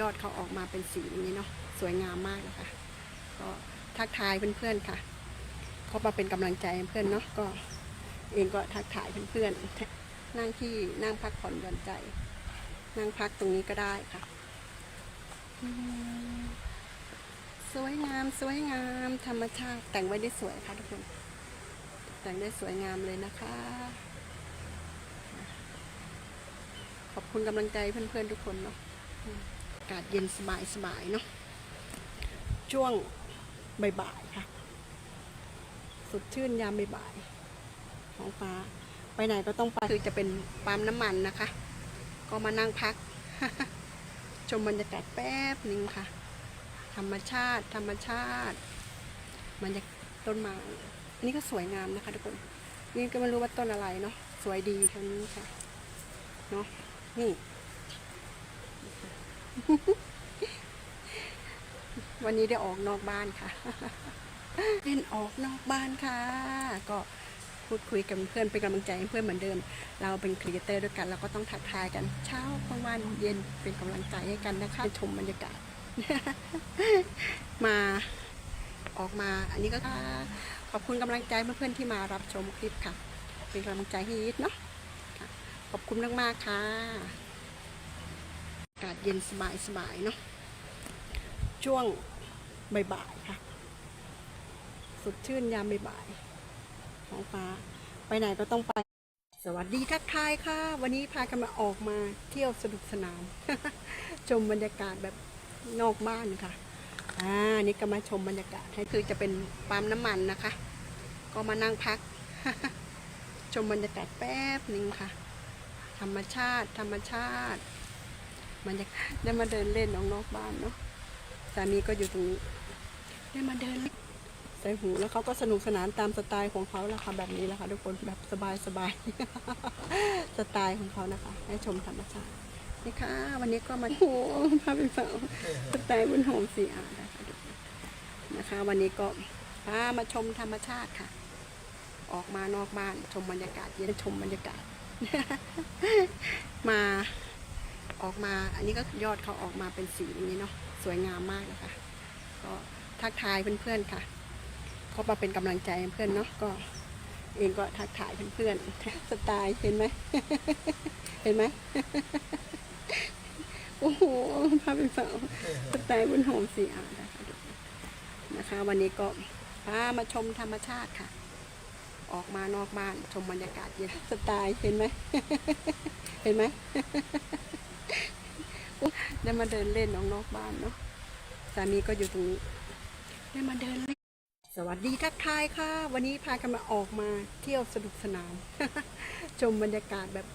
ยอดเขาออกมาเป็นสีนี้เนาะสวยงามมากเลยค่ะก็ทักทายเพื่อนๆค่ะเขามาเป็นกำลังใจเพื่อนเนาะก็เองก็ทักทายเพื่อนๆนั่งที่นั่งพักผ่อนหย่อนใจ นั่งพักตรงนี้ก็ได้ค่ะสวยงามสวยงามธรรมชาติ แต่งไว้ได้สวยค่ะทุกคนแต่งได้สวยงามเลยนะคะ ขอบคุณกำลังใจเพื่อนๆทุกคนเนาะากาศเย็นสบายสบายๆเนาะช่วงบ่ายๆค่ะ สดชื่นยามบ่ายๆท้องฟ้า ไปไหนก็ต้องไปคือจะเป็นปั๊มน้ำมันนะคะ ก็มานั่งพัก ชมบรรยากาศแป๊บหนึ่งค่ะ ธรรมชาติ ธรรมชาติมันจะต้นไม้อันนี้ก็สวยงามนะคะทุกคน นี่ก็ไม่รู้ว่าต้นอะไรเนาะสวยดีทั้งนี้ค่ะเนาะนี่ วันนี้ได้ออกนอกบ้านค่ะเล่นออกนอกบ้านค่ะ ก็พูดคุยกับเพื่อนเป็นกำลังใจให้เพื่อนเหมือนเดิม เราเป็นครีเอเตอร์ด้วยกัน เราก็ต้องทักทายกัน เช้ากลางวันเย็นเป็นกำลังใจให้กันนะคะชมบรรยากาศ มาออกมาอันนี้ก็ขอบคุณกำลังใจเพื่อนๆที่มารับชมคลิปค่ะ เป็นกำลังใจให้ยิดเนาะค่ะขอบคุณมากๆค่ะ อากาศเย็นสบายสบายๆเนาะช่วงบ่ายๆค่ะ สดชื่นยามบ่ายๆท้องฟ้า ไปไหนก็ต้องไป สวัสดีทักทายค่ะ วันนี้พากันมาออกมาเที่ยวสนุกสนาน ชมบรรยากาศแบบนอกบ้านค่ะอ่านี่ก็มาชมบรรยากาศให้คือจะเป็นปั๊มน้ำมันนะคะ ก็มานั่งพัก ชมบรรยากาศแป๊บหนึ่งค่ะ ธรรมชาติ ธรรมชาติ มันจะได้มาเดินเล่นออกนอกบ้านเนาะสามีก็อยู่ตรงนี้ได้มาเดินเล่นใส่หูแล้วเขาก็สนุกสนานตามสไตล์ของเขาแหละค่ะแบบนี้แหละค่ะทุกคนแบบสบายสบายสไตล์ของเขานะคะ ให้ชมธรรมชาตินี่ค่ะ วันนี้ก็มาโอ้โหพาไปเฝ้าสไตล์บุญโฮมสีอานะคะทุกคนนะคะ วันนี้ก็พามาชมธรรมชาติค่ะ ออกมานอกบ้านชมบรรยากาศเย็นชมบรรยากาศ มา ออกมา อันนี้ก็ยอดเขาออกมาเป็นสีอย่างนี้เนาะสวยงามมากเลยค่ะก็ทักทายเพื่อนๆค่ะเขามาเป็นกำลังใจเพื่อนเนาะก็เองก็ทักทายเพื่อนๆสไตล์เห็นไหมเห็นไหมโอ้โหพาไปเฝ้าสไตล์บุญโฮมสีอานะคะนะคะ วันนี้ก็พามาชมธรรมชาติค่ะ ออกมานอกบ้านชมบรรยากาศเย็นสไตล์เห็นไหมเห็นไหม ได้มาเดินเล่นออกนอกบ้านเนาะสามีก็อยู่ตรงนี้ได้มาเดินเล่นสวัสดีทักทายค่ะ วันนี้พากันมาออกมาเที่ยวสนุกสนานชมบรรยากาศแบบ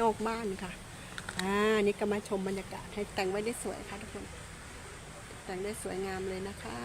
นอกบ้านค่ะอ่านี่ก็มาชมบรรยากาศให้แต่งไว้ได้สวยค่ะทุกคน แต่งได้สวยงามเลยนะคะ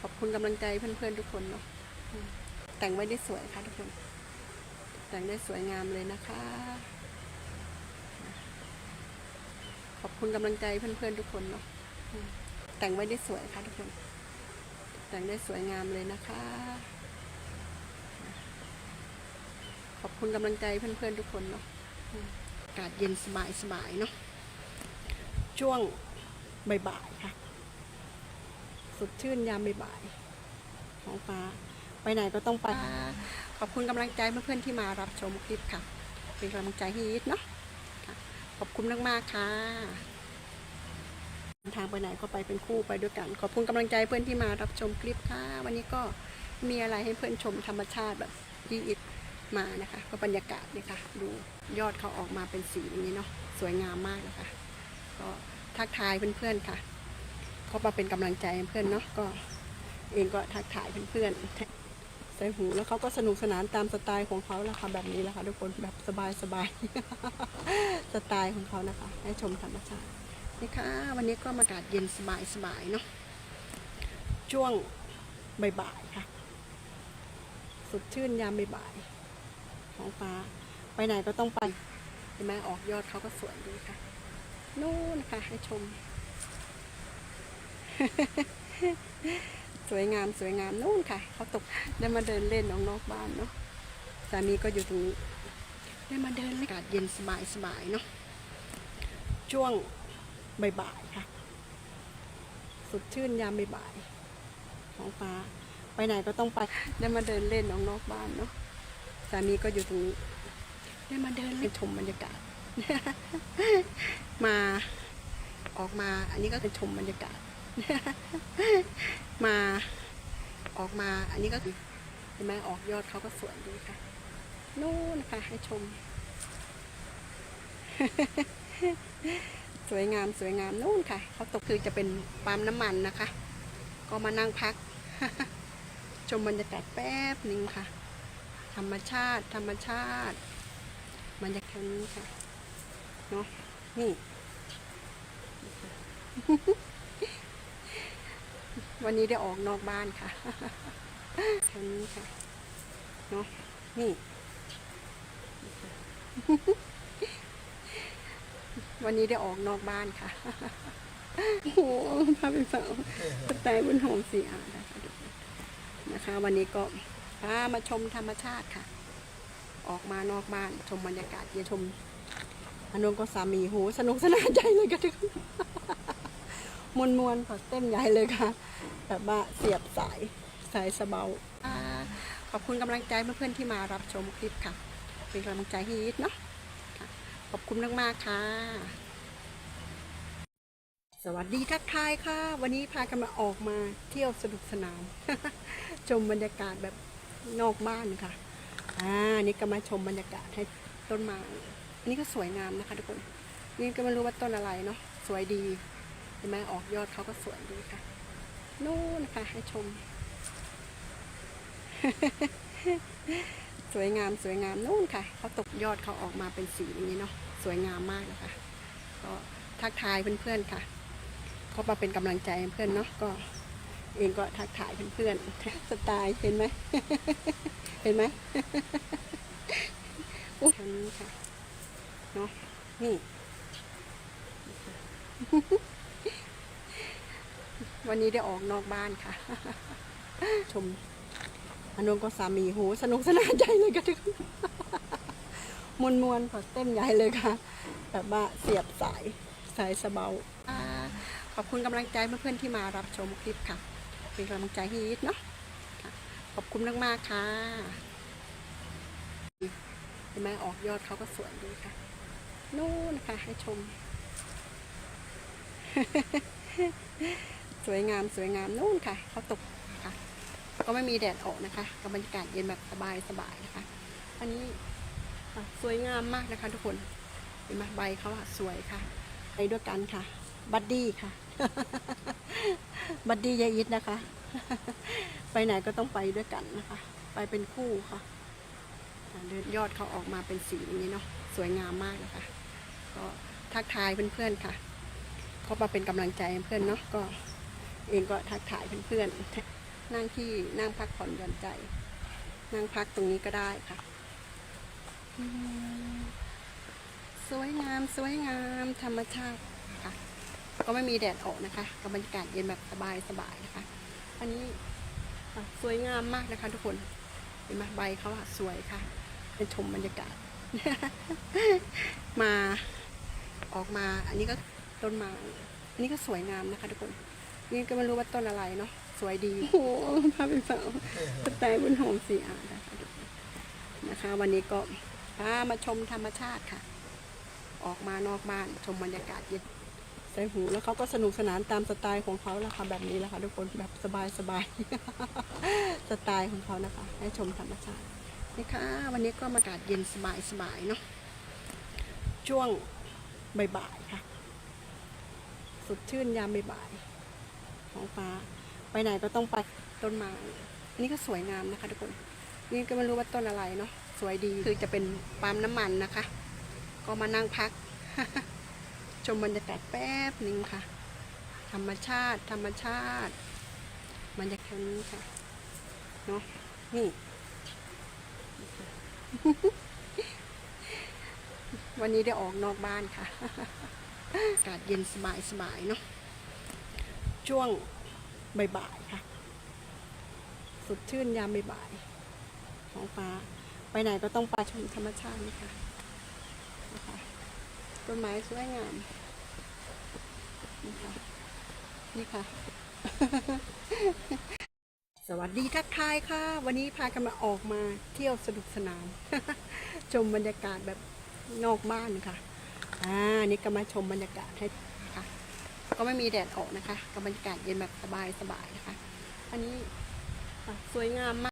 ขอบคุณกำลังใจเพื่อนๆทุกคนเนาะแต่งไว้ได้สวยค่ะทุกคน แต่งได้สวยงามเลยนะคะ ขอบคุณกำลังใจเพื่อนๆทุกคนเนาะอืมแต่งไว้ได้สวยค่ะทุกคน แต่งได้สวยงามเลยนะคะ ขอบคุณกำลังใจเพื่อนๆทุกคนเนาะอืมอากาศเย็นสบายสบายๆเนาะช่วงบ่ายๆค่ะ สดชื่นยามบ่ายๆท้องฟ้า ไปไหนก็ต้องไป ขอบคุณกำลังใจเพื่อนๆที่มารับชมคลิปค่ะ เป็นกำลังใจให้ยิดเนาะค่ะ ขอบคุณมากๆค่ะทางไปไหนก็ไปเป็นคู่ไปด้วยกัน ขอบคุณกำลังใจเพื่อนที่มารับชมคลิปค่ะ วันนี้ก็มีอะไรให้เพื่อนชมธรรมชาติแบบที่อิดมานะคะ ก็บรรยากาศเนี่ยค่ะดูยอดเขาออกมาเป็นสีอย่างนี้เนาะสวยงามมากเลยค่ะก็ทักทายเพื่อนๆค่ะเขามาเป็นกำลังใจเพื่อนเนาะก็เองก็ทักทายเพื่อนๆ ใส่หูแล้วเขาก็สนุกสนานตามสไตล์ของเขาแหละค่ะแบบนี้แหละค่ะทุกคนแบบสบายสบายๆสไตล์ของเขานะคะ ให้ชมธรรมชาตินี่ค่ะวันนี้ก็อากาศเย็นสบายสบายๆเนาะช่วงบ่ายๆค่ะสดชื่นยามบ่ายๆท้องฟ้าไปไหนก็ต้องไปเห็นไหมออกยอดเขาก็สวยดีค่ะนู่นค่ะให้ชม สวยงามสวยงามนู่นค่ะเขาตกได้มาเดินเล่นออกนอกบ้านเนาะสามีก็อยู่ตรงนี้ ได้มาเดินอากาศเย็นสบายสบายเนาะช่วงบ่ายๆค่ะสดชื่นยามบ่ายๆท้องฟ้าไปไหนก็ต้องไปได้มาเดินเล่นออกนอกบ้านเนาะสามีก็อยู่ตรงนี้ ได้มาเดินเล่นชมบรรยากาศ มาออกมาอันนี้ก็เป็นชมบรรยากาศ มาออกมาอันนี้ก็คือเห็นไหมออกยอดเขาก็สวยดีค่ะนู่นค่ะให้ชม สวยงามสวยงามนู่นค่ะเขาตกคือจะเป็นปั๊มน้ำมันนะคะ ก็มานั่งพัก ชมบรรยากาศแป๊บหนึ่งค่ะ ธรรมชาติ ธรรมชาติบรรยากาศนี้ค่ะเนาะนี่ วันนี้ได้ออกนอกบ้านค่ะแค่นี้ค่ะเนาะนี่ วันนี้ได้ออกนอกบ้านค่ะ โอ้โหพาไปเฝ้าสไตล์บุญโฮมสีอานะคะทุกคนะคะ วันนี้ก็พามาชมธรรมชาติค่ะ ออกมานอกบ้านชมบรรยากาศเย็นชมอนุก็สามีโหสนุกสนานใจเลยค่ะทุกคน มวนมวนๆขอเต้นใหญ่เลยค่ะ แบบว่าเสียบสายสายสะเบาขอบคุณกำลังใจเพื่อนๆที่มารับชมคลิปค่ะ เป็นกำลังใจให้ยิดเนาะค่ะขอบคุณมากๆค่ะ สวัสดีทักทายค่ะ วันนี้พากันมาออกมาเที่ยวสนุกสนาน ชมบรรยากาศแบบนอกบ้านค่ะอ่านี่ก็มาชมบรรยากาศให้ต้นไม้อันนี้ก็สวยงามนะคะทุกคน นี่ก็ไม่รู้ว่าต้นอะไรเนาะสวยดี เห็นไหมออกยอดเขาก็สวยดีค่ะ นู่นนะคะให้ชม สวยงามสวยงามนู่นค่ะเขาตกยอดเขาออกมาเป็นสีอย่างนี้เนาะสวยงามมากเลยค่ะก็ทักทายเพื่อนๆค่ะเขามาเป็นกำลังใจเพื่อนเนาะก็เองก็ทักทายเพื่อนๆสไตล์เห็นไหมเห็นไหมอุ๊ยทางนี้ค่ะเนาะนี่ วันนี้ได้ออกนอกบ้านค่ะ ชมอนุก็สามีโหสนุกสนานใจเลยค่ะทุกคนมวนมวนๆขอเต้นใหญ่เลยค่ะ แบบว่าเสียบสายสายสะเบาอ่าขอบคุณกำลังใจเพื่อนๆที่มารับชมคลิปค่ะ เป็นกำลังใจให้ยิดเนาะค่ะขอบคุณมากๆค่ะเห็นไหมออกยอดเขาก็สวยดีค่ะนู่นค่ะให้ชม สวยงามสวยงามนู่นค่ะเขาตกค่ะ ก็ไม่มีแดดออกนะคะกับบรรยากาศเย็นแบบสบายสบายนะคะ อันนี้สวยงามมากนะคะทุกคนเห็นไหมใบเขาอะสวยค่ะ ไปด้วยกันค่ะ บัดดี้ค่ะ บัดดี้ยายอิทนะคะ ไปไหนก็ต้องไปด้วยกันนะคะ ไปเป็นคู่ค่ะเดินยอดเขาออกมาเป็นสีอย่างนี้เนาะสวยงามมากนะคะ ก็ทักทายเพื่อนๆค่ะเขามาเป็นกำลังใจเพื่อนเนาะก็ เองก็ทักทายเพื่อนๆ นั่งที่นั่งพักผ่อนหย่อนใจ นั่งพักตรงนี้ก็ได้ค่ะ สวยงามสวยงามธรรมชาติค่ะ ก็ไม่มีแดดออกนะคะกับบรรยากาศเย็นแบบสบายสบายนะคะ อันนี้สวยงามมากนะคะทุกคน เห็นไหมใบเขาอะสวยค่ะ เป็นชมบรรยากาศ มาออกมา อันนี้ก็ต้นไม้อันนี้ก็สวยงามนะคะทุกคน นี่ก็ไม่รู้ว่าต้นอะไรเนาะสวยดีโอ้โหพาไปเฝ้าสไตล์บุญโฮมสีอานะคะทุกคนนะคะ วันนี้ก็พามาชมธรรมชาติค่ะ ออกมานอกบ้านชมบรรยากาศเย็นใส่หูแล้วเขาก็สนุกสนานตามสไตล์ของเขาแหละค่ะแบบนี้แหละค่ะทุกคนแบบสบายสบายๆสไตล์ของเขานะคะ ให้ชมธรรมชาตินี่ค่ะวันนี้ก็มอากาศเย็นสบายสบายๆเนาะช่วงบ่ายๆค่ะ สดชื่นยามบ่ายๆ ท้องฟ้า ไปไหนก็ต้องไปต้นไม้อันนี้ก็สวยงามนะคะทุกคนนี่ก็ไม่รู้ว่าต้นอะไรเนาะสวยดีคือจะเป็นปั๊มน้ำมันนะคะ ก็มานั่งพัก ชมบรรยากาศแป๊บหนึ่งค่ะ ธรรมชาติ ธรรมชาติบรรยากาศนี้ค่ะเนาะนี่ วันนี้ได้ออกนอกบ้านค่ะอากาศเย็นสบายสบายเนาะ ช่วงบ่ายๆค่ะ สดชื่นยามบ่ายๆท้องฟ้า ไปไหนก็ต้องไปชมธรรมชาตินะคะนะคะต้นไม้สวยงามนี่ค่ะนี่ค่ะ สวัสดีทักทายค่ะ วันนี้พากันมาออกมาเที่ยวสนุกสนาน ชมบรรยากาศแบบนอกบ้านค่ะ อ่า นี่ก็มาชมบรรยากาศให้ ก็ไม่มีแดดออกนะคะกับบรรยากาศเย็นแบบสบายสบายๆนะคะ อันนี้สวยงามมาก